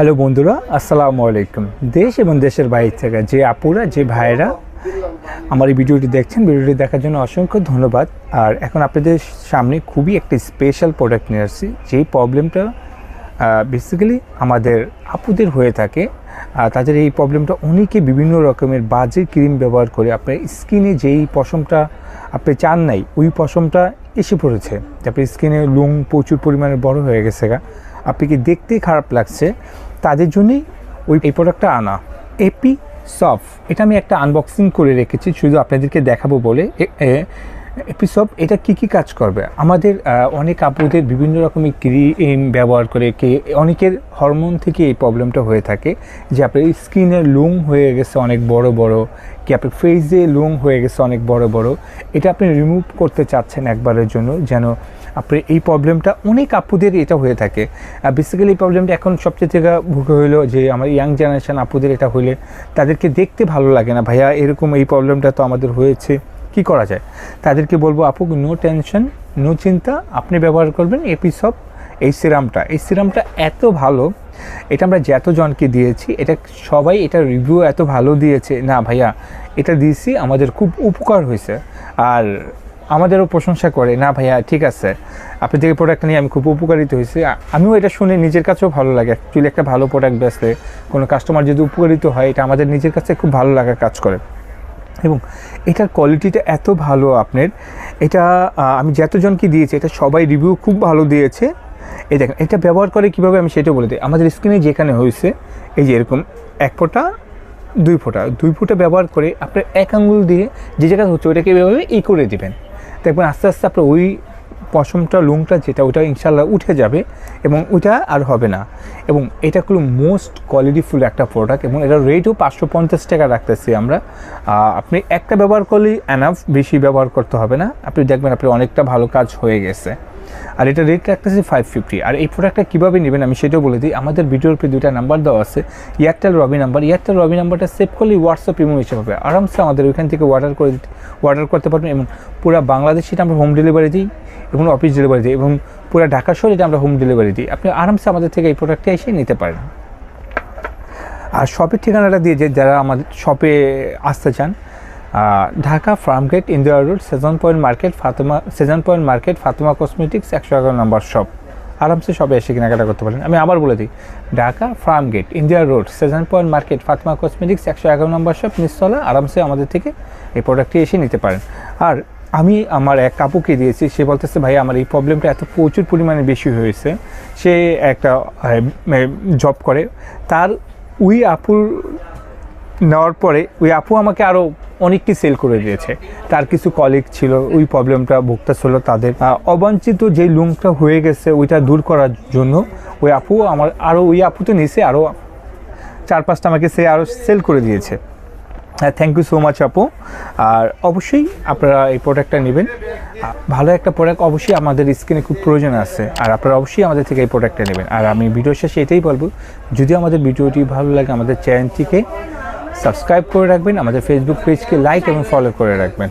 Hello বন্ধুরা, আসসালামু আলাইকুম। দেশ এবং দেশের বাইরে থেকে যে আপুরা, যে ভাইয়েরা আমার এই ভিডিওটি দেখছেন, ভিডিওটি দেখার জন্য অসংখ্য ধন্যবাদ। আর এখন আপনাদের সামনে খুবই একটি স্পেশাল প্রোডাক্ট নিয়ে আসছি, যেই প্রবলেমটা বেসিক্যালি আমাদের আপুদের হয়ে থাকে। আর তাদের এই প্রবলেমটা অনেকে বিভিন্ন রকমের বাজে ক্রিম ব্যবহার করে আপনার স্কিনে যেই পশমটা আপনি চান নাই, ওই পশমটা এসে পড়েছে। আপনার স্কিনে লুম প্রচুর পরিমাণে বড় হয়ে গেছে গা। আপনি কি দেখতেই খারাপ লাগছে। তাদের জন্যই ওই এই প্রোডাক্টটা আনা। এপি সফ এটা আমি একটা আনবক্সিং করে রেখেছি, শুধু আপনাদেরকে দেখাবো বলে। এপিসব এটা কি কি কাজ করবে? আমাদের অনেক আপুদের বিভিন্ন রকমের ক্রিম ব্যবহার করে কে, অনেকের হরমোন থেকে এই প্রবলেমটা হয়ে থাকে যে আপনার স্কিনের লুম হয়ে গেছে অনেক বড় বড়, কি আপনার ফেসে লুম হয়ে গেছে অনেক বড় বড়। এটা আপনি রিমুভ করতে চাচ্ছেন একবারের জন্য যেন আপনার এই প্রবলেমটা, অনেক আপুদের এটা হয়ে থাকে। বেসিক্যালি এই প্রবলেমটা এখন সবচেয়ে থেকে ভুগে হইল যে আমার ইয়াং জেনারেশান আপুদের এটা হইলে তাদেরকে দেখতে ভালো লাগে না। ভাইয়া, এরকম এই প্রবলেমটা তো আমাদের হয়েছে। কি করা যায়? তাদেরকে বলব, আপু নো টেনশন নো চিন্তা। আপনি ব্যবহার করবেন এপিসব এই সিরামটা। এই সিরামটা এত ভালো, এটা আমরা যতজনকে দিয়েছি, এটা সবাই এটা রিভিউ এত ভালো দিয়েছে। না ভাইয়া, এটা দিয়েছি, আমাদের খুব উপকার হয়েছে। আর আমাদেরও প্রশংসা করে, না ভাইয়া, ঠিক আছে। আপনি থেকে প্রোডাক্ট নিয়ে আমি খুব উপকারিত হয়েছি আমিও এটা শুনে নিজের কাছেও ভালো লাগে। অ্যাকচুয়ালি একটা ভালো প্রোডাক্ট বেচলে কোনো কাস্টমার যদি উপকারিত হয়, এটা আমাদের নিজের কাছে খুব ভালো লাগার কাজ করে। এবং এটার কোয়ালিটিটা এত ভালো আপনার, এটা আমি যতজনকে দিয়েছি, এটা সবাই রিভিউ খুব ভালো দিয়েছে। এই দেখেন, এটা ব্যবহার করে কীভাবে আমি সেটা বলে দিই। আমাদের স্ক্রিনে যেখানে হয়েছে, এই যে এরকম, এক ফোঁটা, দুই ফোঁটা দুই ফোঁটা ব্যবহার করে আপনার এক আঙ্গুল দিয়ে যে জায়গায় হচ্ছে, ওইটাকে এভাবে ই করে দেবেন। দেখবেন আস্তে আস্তে আপনার ওই পশমটা লুমটা যেটা, ওটা ইনশাল্লাহ উঠে যাবে এবং ওইটা আর হবে না। এবং এটা কোনো মোস্ট কোয়ালিটিফুল একটা প্রোডাক্ট এবং এটার রেটও পাঁচশো পঞ্চাশ টাকা রাখতেছি আমরা। আপনি একটা ব্যবহার করলেই অ্যানাফ বেশি ব্যবহার করতে হবে না। আপনি দেখবেন আপনি অনেকটা ভালো কাজ হয়ে গেছে। আর এটা রেট রাখতেছি ফাইভ ফিফটি আর এই প্রোডাক্টটা কীভাবে নেবেন আমি সেটাও বলে দিই। আমাদের ভিডিওর উপরে দুইটা নাম্বার দেওয়া আছে Airtel Robi number Airtel Robi নাম্বারটা সেভ করলে হোয়াটসঅ্যাপ ইমো হিসেবে হবে আরামসে আমাদের ওইখান থেকে অর্ডার করে অর্ডার করতে পারবেন এবং পুরো বাংলাদেশে এটা আমরা হোম ডেলিভারি দিই। এবং অফিস ডেলিভারি এবং পুরো ঢাকা শহরে আমরা হোম ডেলিভারি দিই, আপনি আরামসে আমাদের থেকে এই প্রোডাক্টটা এসে নিতে পারেন। আর শপের ঠিকানাটা দিয়ে যে যারা আমাদের শপে আসতে চান Dhaka Farmgate Indira road season point market Fatema season point market Fatema cosmetics একশো এগারো নম্বর শপ আরামসে সবে এসে কেনাকাটা করতে পারেন। আমি আবার বলে দিই, Dhaka Farmgate India road season point market Fatema cosmetics একশো এগারো নম্বর শপ নিচতলা, আরামসে আমাদের থেকে এই প্রোডাক্টটি এসে নিতে পারেন। আর আমি আমার এক কাপুকে দিয়েছি সে বলতেছে ভাই আমার এই প্রবলেমটা এত প্রচুর পরিমাণে বেশি হয়েছে। সে একটা জব করে। তার ওই আপুর নেওয়ার পরে ওই আপু আমাকে আরও অনেকটি সেল করে দিয়েছে। তার কিছু কলিগ ছিল ওই প্রবলেমটা ভুগতেছিল তাদের। আহ, অবাঞ্ছিত যে লুমটা হয়ে গেছে ওইটা দূর করার জন্য ওই আপু আমার আরও ওই আপু তো নিচে আরও চার পাঁচটা আমাকে সে আরও সেল করে দিয়েছে। হ্যাঁ থ্যাংক ইউ সো মাচ আপু। আর অবশ্যই আপনারা এই প্রোডাক্টটা নেবেন। ভালো একটা প্রোডাক্ট অবশ্যই আমাদের স্কিনে খুব প্রয়োজন আছে। আর আপনারা অবশ্যই আমাদের থেকে এই প্রোডাক্টটা নেবেন। আর আমি ভিডিও শেষে এটাই বলব, যদি আমাদের ভিডিওটি ভালো লাগে আমাদের চ্যানেলটিকে সাবস্ক্রাইব করে রাখবেন, আমাদের ফেসবুক পেজকে লাইক এবং ফলো করে রাখবেন।